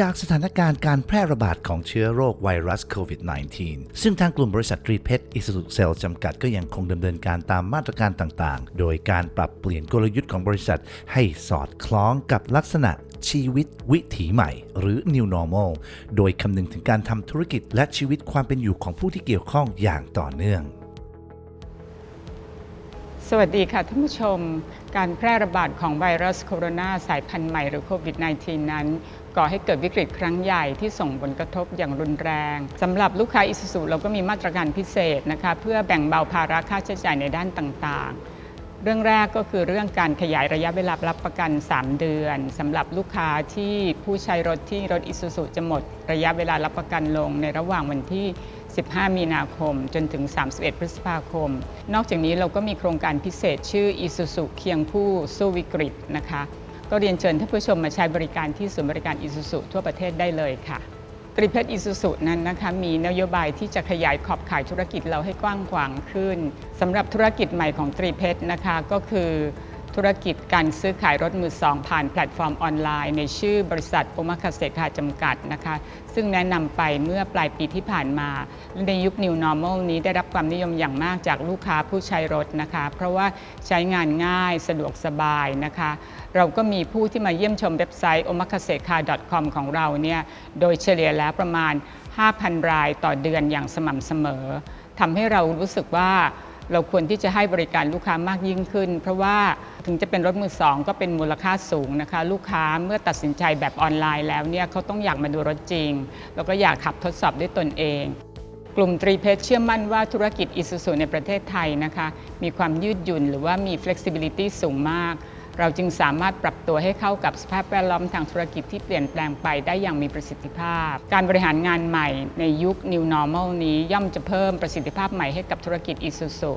จากสถานการณ์การแพร่ระบาดของเชื้อโรคไวรัสโควิด -19 ซึ่งทางกลุ่มบริษัทรีเพชอิสสุเซลจำกัดก็ยังคงดำเนินการตามมาตรการต่างๆ โดยการปรับเปลี่ยนกลยุทธ์ของบริษัท ให้สอดคล้องกับลักษณะชีวิตวิถีใหม่ หรือ New Normal โดยคำนึงถึงการทำธุรกิจและชีวิตความเป็นอยู่ของผู้ที่เกี่ยวข้องอย่างต่อเนื่อง สวัสดีค่ะท่านผู้ชม การแพร่ระบาดของไวรัสโคโรนาสายพันธุ์ใหม่หรือโควิด -19 นั้น ก่อให้เกิดวิกฤตครั้งใหญ่ที่ส่งผลกระทบอย่างรุนแรงสำหรับลูกค้าอิสุสุเราก็มีมาตรการพิเศษนะคะ เพื่อแบ่งเบาภาระค่าใช้จ่ายในด้านต่างๆ เรื่องแรกก็คือเรื่องการขยายระยะเวลารับประกัน 3 เดือนสำหรับลูกค้าที่ผู้ใช้รถที่รถอิสุสุจะหมด ระยะเวลารับประกันลงในระหว่างวันที่ 15 มีนาคม จนถึง 31 พฤษภาคม นอกจากนี้เราก็มีโครงการพิเศษชื่อ Isuzu เคียงคู่สู้วิกฤตนะคะ ก็เรียนเชิญท่านผู้ชมมาใช้บริการที่ศูนย์บริการ Isuzu ทั่วประเทศได้เลยค่ะ ตรีเพชรอิสุสุนั้นนะคะมีนโยบายที่จะขยายขอบข่ายธุรกิจเราให้กว้างขวางขึ้นสำหรับธุรกิจใหม่ของตรีเพชรนะคะก็คือ ธุรกิจการซื้อขายรถมือสองผ่านแพลตฟอร์มออนไลน์ ในชื่อบริษัทโอมาคาเซคาจำกัดนะคะ ซึ่งแนะนำไปเมื่อปลายปีที่ผ่านมา ในยุค New Normal นี้ได้รับความนิยมอย่างมากจากลูกค้าผู้ใช้รถนะคะ เพราะว่าใช้งานง่ายสะดวกสบายนะคะ เราก็มีผู้ที่มาเยี่ยมชมเว็บไซต์ omakase-car.com ของเราเนี่ยโดยเฉลี่ยแล้วประมาณ 5,000 รายต่อเดือนอย่างสม่ำเสมอทำให้เรารู้สึกว่า เราควรที่จะให้บริการลูกค้ามากยิ่งขึ้น เพราะว่าถึงจะเป็นรถมือสองก็เป็นมูลค่าสูงนะคะ ลูกค้าเมื่อตัดสินใจแบบออนไลน์แล้วเนี่ยเขาต้องอยากมาดูรถจริง แล้วก็อยากขับทดสอบด้วยตนเอง กลุ่มตรีเพชรเชื่อมั่นว่าธุรกิจอิสุสุในประเทศไทยนะคะ มีความยืดหยุ่นหรือว่ามี flexibility สูงมาก เราจึงสามารถปรับตัวให้เข้ากับสภาพแวดล้อมทางธุรกิจที่เปลี่ยนแปลงไปได้อย่างมีประสิทธิภาพ การบริหารงานใหม่ในยุค New Normal นี้ย่อมจะเพิ่มประสิทธิภาพใหม่ให้กับธุรกิจอิสุสุ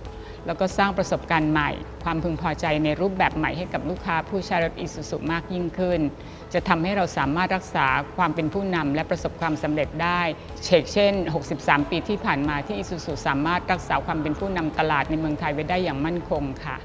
แล้วก็สร้างประสบการณ์ใหม่ ความพึงพอใจในรูปแบบใหม่ให้กับลูกค้าผู้ใช้รถอิสุสุมากยิ่งขึ้น จะทำให้เราสามารถรักษาความเป็นผู้นำและประสบความสำเร็จได้เชกเช่น 63 ปีที่ผ่านมาที่อิสุสุสามารถรักษาความเป็นผู้นำตลาดในเมืองไทยไว้ได้อย่างมั่นคงค่ะ